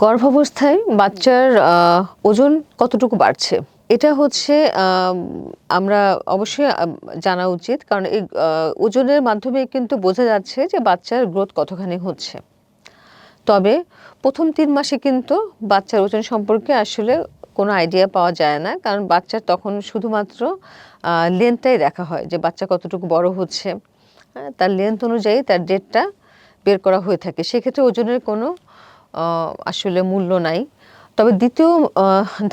গর্ভাবস্থায় বাচ্চার ওজন কতটুকু বাড়ছে? এটা হচ্ছে আমরা অবশ্যই জানা উচিত। কারণ এই ওজনের মাধ্যমে কিন্তু বোঝা যাচ্ছে যে বাচ্চার গ্রোথ কতখানি হচ্ছে। তবে প্রথম তিন মাসে কিন্তু বাচ্চার ওজন সম্পর্কে আসলে কোনো আইডিয়া পাওয়া যায় না। কারণ বাচ্চার তখন শুধুমাত্র লেন্থটাই দেখা হয় যে বাচ্চা কতটুকু বড় হচ্ছে। হ্যাঁ, তার লেন্থ অনুযায়ী তার ডেটটা বের করা হয়ে থাকে। সেক্ষেত্রে ওজনের কোনো আসলে মূল্য নাই। তবে দ্বিতীয়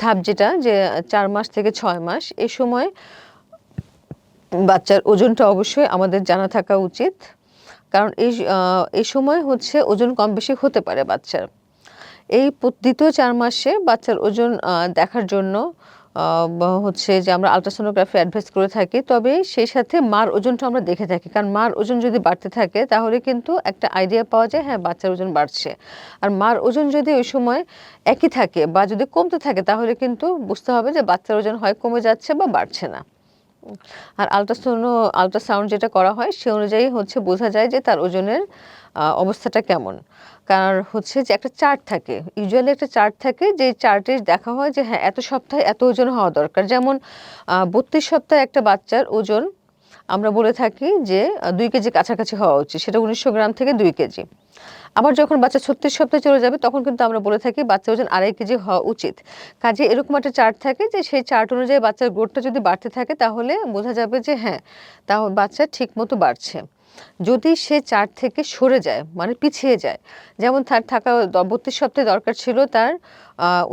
ধাপ যেটা যে চার মাস থেকে ছয় মাস, এ সময় বাচ্চার ওজনটা অবশ্যই আমাদের জানা থাকা উচিত। কারণ এই এই সময় হচ্ছে ওজন কম বেশি হতে পারে বাচ্চার। এই দ্বিতীয় চার মাসে বাচ্চার ওজন দেখার জন্য হচ্ছে যে আমরা আলট্রাসোনোগ্রাফি অ্যাডভাইস করে থাকি, তবে সেই সাথে মার ওজনটা আমরা দেখে থাকি। কারণ মার ওজন যদি বাড়তে থাকে, তাহলে কিন্তু একটা আইডিয়া পাওয়া যায় হ্যাঁ বাচ্চার ওজন বাড়ছে। আর মার ওজন যদি ওই সময় একই থাকে বা যদি কমতে থাকে, তাহলে কিন্তু বুঝতে হবে যে বাচ্চার ওজন হয় কমে যাচ্ছে বা বাড়ছে না। আর আলট্রাসোনো আলট্রাসাউন্ড যেটা করা হয়, সে অনুযায়ী হচ্ছে বোঝা যায় যে তার ওজনের অবস্থাটা কেমন। কারণ হচ্ছে যে একটা চার্ট থাকে ইউজুয়ালি একটা চার্ট থাকে, যে চার্টে দেখা হয় যে হ্যাঁ এত সপ্তাহে এত ওজন হওয়া দরকার। যেমন বত্রিশ সপ্তাহে একটা বাচ্চার ওজন আমরা বলে থাকি যে দুই কেজি কাছাকাছি হওয়া উচিত। সেটা উনিশশো গ্রাম থেকে দুই কেজি। আবার যখন বাচ্চা ছত্রিশ সপ্তাহে চলে যাবে, তখন কিন্তু আমরা বলে থাকি বাচ্চা ওজন আড়াই কেজি হওয়া উচিত। কাজে এরকম একটা চার্ট থাকে যে, সেই চার্ট অনুযায়ী বাচ্চার গ্রোথটা যদি বাড়তে থাকে, তাহলে বোঝা যাবে যে হ্যাঁ তাও বাচ্চা ঠিক মতো বাড়ছে। যদি সে চার্ট থেকে সরে যায় মানে পিছিয়ে যায়, যেমন তার থাকা বত্রিশ সপ্তাহে দরকার ছিল তার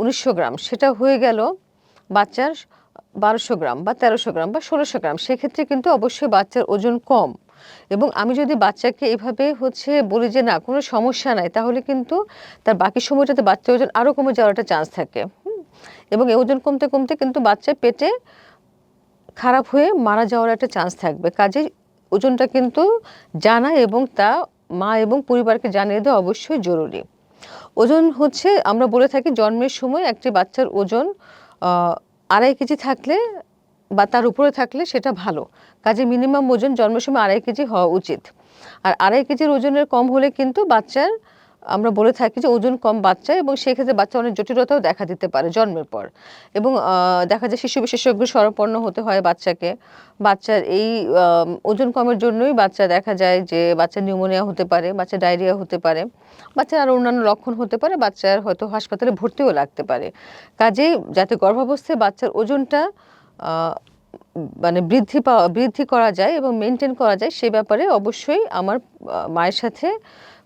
উনিশশো গ্রাম। সেটা হয়ে গেল বাচ্চার বারোশো গ্রাম বা তেরোশো গ্রাম বা ষোলোশো গ্রাম, সেক্ষেত্রে কিন্তু অবশ্যই বাচ্চার ওজন কম। এবং আমি যদি বাচ্চাকে এভাবে হচ্ছে বলি যে, না, কোনো সমস্যা নাই, তাহলে কিন্তু তার বাকি সময়টাতে বাচ্চার ওজন আরও কমে যাওয়ার একটা চান্স থাকে এবং এই ওজন কমতে কমতে কিন্তু বাচ্চার পেটে খারাপ হয়ে মারা যাওয়ার একটা চান্স থাকবে। কাজে ওজনটা কিন্তু জানা এবং তা মা এবং পরিবারকে জানিয়ে দেওয়া অবশ্যই জরুরি। ওজন হচ্ছে আমরা বলে থাকি, জন্মের সময় একটি বাচ্চার ওজন আড়াই কেজি থাকলে বা তার উপরে থাকলে সেটা ভালো। কাজে মিনিমাম ওজন জন্মের সময় আড়াই কেজি হওয়া উচিত। আর আড়াই কেজির ওজনের কম হলে কিন্তু বাচ্চার আমরা বলে থাকি যে ওজন কম বাচ্চা এবং সেক্ষেত্রে বাচ্চা অনেক জটিলতাও দেখা দিতে পারে জন্মের পর। এবং দেখা যায় শিশু বিশেষজ্ঞ শরণাপন্ন হতে হয় বাচ্চাকে। বাচ্চার এই ওজন কমের জন্যই বাচ্চা দেখা যায় যে বাচ্চার নিউমোনিয়া হতে পারে, বাচ্চা ডায়রিয়া হতে পারে, বাচ্চার আরও অন্যান্য লক্ষণ হতে পারে, বাচ্চার হয়তো হাসপাতালে ভর্তিও লাগতে পারে। কাজেই যাতে গর্ভাবস্থায় বাচ্চার ওজনটা মানে বৃদ্ধি পাওয়া, বৃদ্ধি করা যায় এবং মেনটেন করা যায় সে ব্যাপারে অবশ্যই আমার মায়ের সাথে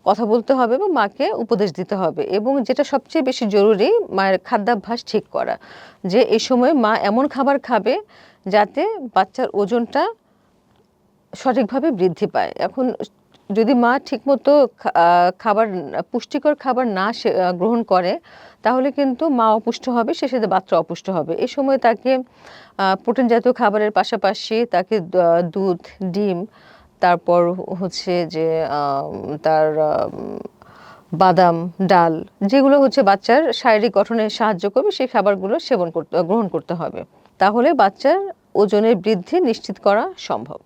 কথা বলতে হবে এবং মাকে উপদেশ দিতে হবে এবং যেটা সবচেয়ে বেশি জরুরি মায়ের খাদ্যাভ্যাস ঠিক করা, যে এই সময় মা এমন খাবার খাবে যাতে বাচ্চার ওজনটা সঠিকভাবে বৃদ্ধি পায়। এখন যদি মা ঠিকমতো খাবার, পুষ্টিকর খাবার না গ্রহণ করে, তাহলে কিন্তু মা অপুষ্ট হবে, সে সাথে বাচ্চা অপুষ্ট হবে। এই সময় তাকে প্রোটিন জাতীয় খাবারের পাশাপাশি তাকে দুধ, ডিম তারপর হচ্ছে যে তার বাদাম, ডাল, যেগুলো হচ্ছে বাচ্চার শারীরিক গঠনে সাহায্য করবে, সেই খাবারগুলো সেবন করতে, গ্রহণ করতে হবে। তাহলে বাচ্চার ওজনের বৃদ্ধি নিশ্চিত করা সম্ভব।